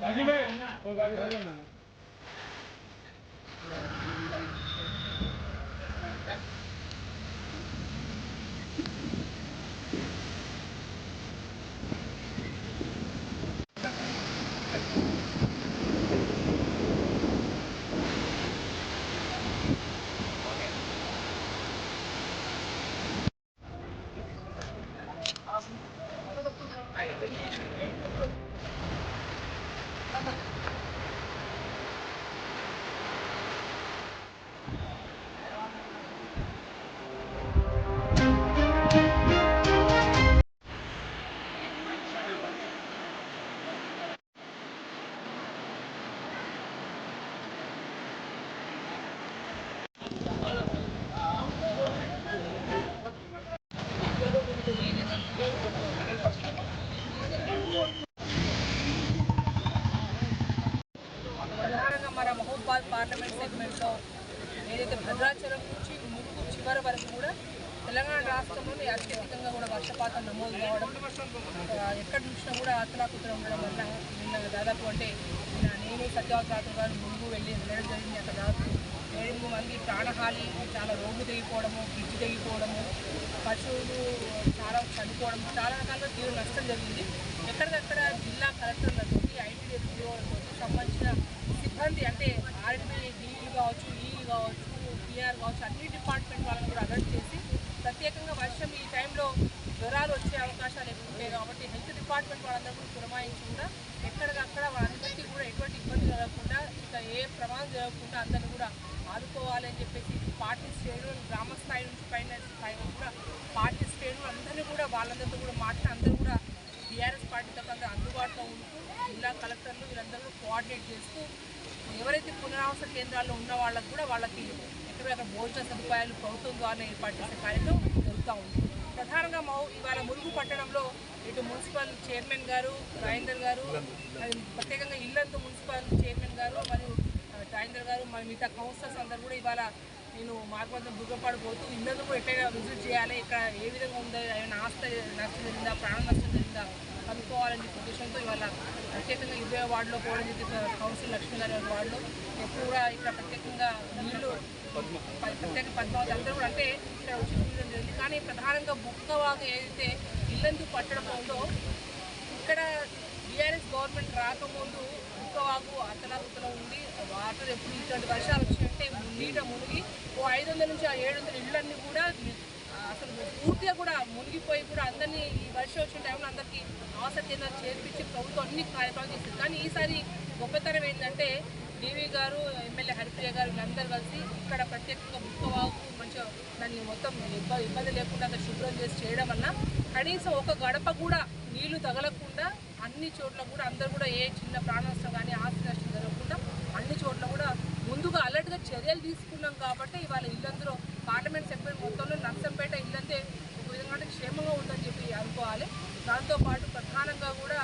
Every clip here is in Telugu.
રાજીભાઈ భద్రాచలం నుంచి మురుగు చివరి వరకు కూడా తెలంగాణ రాష్ట్రంలోని అత్యధికంగా కూడా వర్షపాతం నమోదు కావడం ఆ, ఎక్కడ చూసినా కూడా అతలాకుతలం ఉండడం వల్ల నిన్న దాదాపు అంటే నేనే నేను గారు ముందు వెళ్ళి వెళ్ళడం జరిగింది. అక్కడ దాదాపు ఏడు మంది ప్రాణహాని చాలా రోడ్లు తెగిపోవడము బ్రిడ్జ్ తెగిపోవడము పశువులు చాలా చనిపోవడం చాలా రకాలుగా తీవ్ర నష్టం జరిగింది. ఎక్కడికక్కడ జిల్లా కలెక్టర్లతో ఐటీడీ సంబంధించిన సిబ్బంది అంటే ఆర్ఎంపీ డిఈ కావచ్చు ఈ కావచ్చు పిఆర్ కావచ్చు అన్ని డిపార్ట్మెంట్ వాళ్ళని కూడా అలర్ట్ చేసి ప్రత్యేకంగా వర్షం ఈ టైంలో జ్వరాలు వచ్చే అవకాశాలు ఎక్కువ ఉంటాయి కాబట్టి హెల్త్ డిపార్ట్మెంట్ వాళ్ళందరూ కూడా పురమాయించి కూడా ఎక్కడికక్కడ వాళ్ళందరికీ కూడా ఎటువంటి ఇబ్బంది జరగకుండా ఇంకా ఏ ప్రమాదం జరగకుండా అందరిని కూడా ఆదుకోవాలి అని చెప్పేసి పార్టీ శ్రేణులు గ్రామ స్థాయి నుంచి పైన స్థాయి కూడా పార్టీ శ్రేణులు అందరినీ కూడా వాళ్ళందరితో కూడా మాట్లాడి అందరూ కూడా టీఆర్ఎస్ పార్టీతో కొంత అందుబాటులో ఉంటూ జిల్లా కలెక్టర్లు వీళ్ళందరూ కోఆర్డినేట్ చేస్తూ ఎవరైతే పునరావాస కేంద్రాల్లో ఉన్న వాళ్ళకు కూడా వాళ్ళకి ఎక్కడెక్కడ భోజన సదుపాయాలు ప్రభుత్వం ద్వారా ఏర్పాటు చేసే కార్యక్రమం జరుగుతూ ఉంది. ప్రధానంగా మా ఇవాళ మురుగు పట్టణంలో ఇటు మున్సిపల్ చైర్మన్ గారు రాజేందర్ గారు ప్రత్యేకంగా ఇల్లందు మున్సిపల్ చైర్మన్ గారు మరియు ఆ, రాజేందర్ గారు మరి మిగతా కౌన్సిలర్స్ అందరు కూడా ఇవాళ నేను మార్గవంతం వద్ద పోతూ ఇల్లందు కూడా ఎట్లయినా విజిట్ చేయాలి ఇక్కడ ఏ విధంగా ఉందో ఏమైనా ఆస్తి నష్టం జరిగిందా ప్రాణ నష్టం జరిగిందా కనుక్కోవాలనే ఉద్దేశంతో ఇవాళ ప్రత్యేకంగా ఇరవై వార్డులో పోవడం జరిగింది. కౌన్సిల్ లక్ష్మీ గారి వార్డులో ఎక్కువగా ఇక్కడ ప్రత్యేకంగా నీళ్ళు ప్రత్యేక పద్మావతి అందరూ కూడా అంటే ఇక్కడ వచ్చి చూడడం జరిగింది. కానీ ప్రధానంగా బుక్కవాగు ఏదైతే ఇల్లందు పట్టడం ఉందో ఇక్కడ బీఆర్ఎస్ గవర్నమెంట్ రాకముందు బుక్కవాగు అతలాకుతల ఉంది వాటర్ ఎప్పుడు ఇటువంటి వర్షాలు వచ్చినట్టే నీట మునిగి ఓ ఐదు వందల నుంచి ఆ ఏడు వందల ఇళ్ళన్నీ కూడా అసలు పూర్తిగా కూడా మునిగిపోయి కూడా అందరినీ ఈ వర్షం వచ్చిన టైంలో అందరికీ ఆసక్తి కేంద్రాలు చేర్పించి ప్రభుత్వం అన్ని కార్యక్రమాలు చేస్తుంది కానీ ఈసారి గొప్పతనం ఏంటంటే డీవీ గారు ఎమ్మెల్యే గారు వీళ్ళందరూ కలిసి ఇక్కడ ప్రత్యేకంగా బుక్కవాగు మంచిగా దాన్ని మొత్తం ఇబ్బంది లేకుండా శుభ్రం చేసి చేయడం వల్ల కనీసం ఒక గడప కూడా నీళ్ళు తగలకుండా అన్ని చోట్ల కూడా అందరూ కూడా ఏ చిన్న ప్రాణ నష్టం కానీ ఆస్తి నష్టం జరగకుండా అన్ని చోట్ల కూడా ముందుగా అలర్ట్గా చర్యలు తీసుకున్నాం కాబట్టి ఇవాళ ఇల్లందరూ పార్లమెంట్ సెగ్మెంట్ మొత్తంలో నర్సంపేట ఇల్లంతే ఒక విధంగా క్షేమంగా ఉందని చెప్పి అనుకోవాలి. దాంతోపాటు ప్రధానంగా కూడా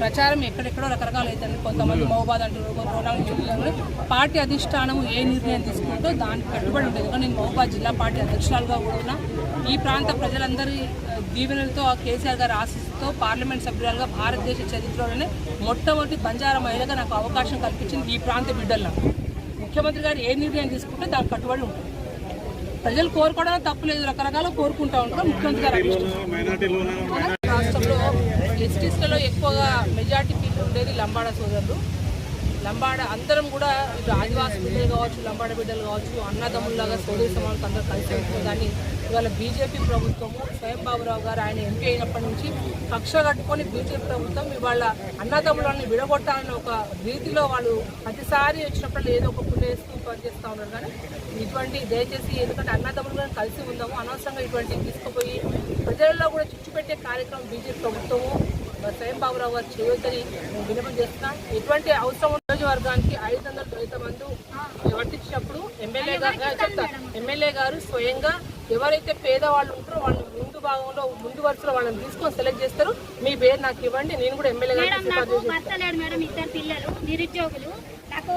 ప్రచారం ఎక్కడెక్కడో రకరకాలు అవుతుంది. కొంతమంది మహబాద్ అంటారు పార్టీ అధిష్టానం ఏ నిర్ణయం తీసుకుంటో దానికి కట్టుబడి ఉంటుంది. కానీ నేను మహబాద్ జిల్లా పార్టీ అధ్యక్షురాలుగా కూడా ఉన్నా. ఈ ప్రాంత ప్రజలందరి దీవెనలతో ఆ కేసీఆర్ గారి ఆశీస్సుతో పార్లమెంట్ సభ్యురాలుగా భారతదేశ చరిత్రలోనే మొట్టమొదటి బంజారా మహిళగా నాకు అవకాశం కల్పించింది ఈ ప్రాంత బిడ్డల్లో ముఖ్యమంత్రి గారు ఏ నిర్ణయం తీసుకుంటే దానికి కట్టుబడి ఉంటుంది ప్రజలు కోరుకోవడం తప్పులేదు రకరకాల కోరుకుంటా ఉంటారు. ముఖ్యమంత్రి గారు ఎస్టీస్లలో ఎక్కువగా మెజార్టీ పీపుల్ ఉండేది లంబాడ సోదరులు. లంబాడ అందరం కూడా ఇటు ఆదివాసీ బిడ్డలు కావచ్చు లంబాడ బిడ్డలు కావచ్చు అన్నదమ్ముల్లాగా సోదరి సమానులు అందరూ కలిసి ఉంటుందని ఇవాళ బీజేపీ ప్రభుత్వము స్వయం బాబురావు గారు ఆయన ఎంపీ అయినప్పటి నుంచి కక్ష కట్టుకొని బీజేపీ ప్రభుత్వం ఇవాళ అన్నదమ్ములని విడగొట్టాలని ఒక రీతిలో వాళ్ళు ప్రతిసారి వచ్చినప్పుడు ఏదో ఒక పుణ్యస్తూ పనిచేస్తూ ఉన్నారు. కానీ ఇటువంటి దయచేసి ఎందుకంటే అన్నదమ్ములు కలిసి ఉందాము అనవసరంగా ఇటువంటి తీసుకుపోయి ప్రజల్లో కూడా చిచ్చు పెట్టే కార్యక్రమం బీజేపీ ప్రభుత్వము. స్వయం బాబురావు గారు చేయొద్దని నేను విన్నపం చేస్తున్నా. ఎటువంటి అవసరం నియోజకవర్గానికి ఐదు వందల దళిత మందు వర్తించినప్పుడు ఎమ్మెల్యే గారు చెప్తా ఎమ్మెల్యే గారు స్వయంగా ఎవరైతే పేదవాళ్ళు ఉంటారో వాళ్ళని ముందు భాగంలో ముందు వరుసలో వాళ్ళని తీసుకొని సెలెక్ట్ చేస్తారు. మీ పేరు నాకు ఇవ్వండి నేను కూడా ఎమ్మెల్యే లేడు మేడం ఇద్దరు పిల్లలు నిరుద్యోగులు. నాకు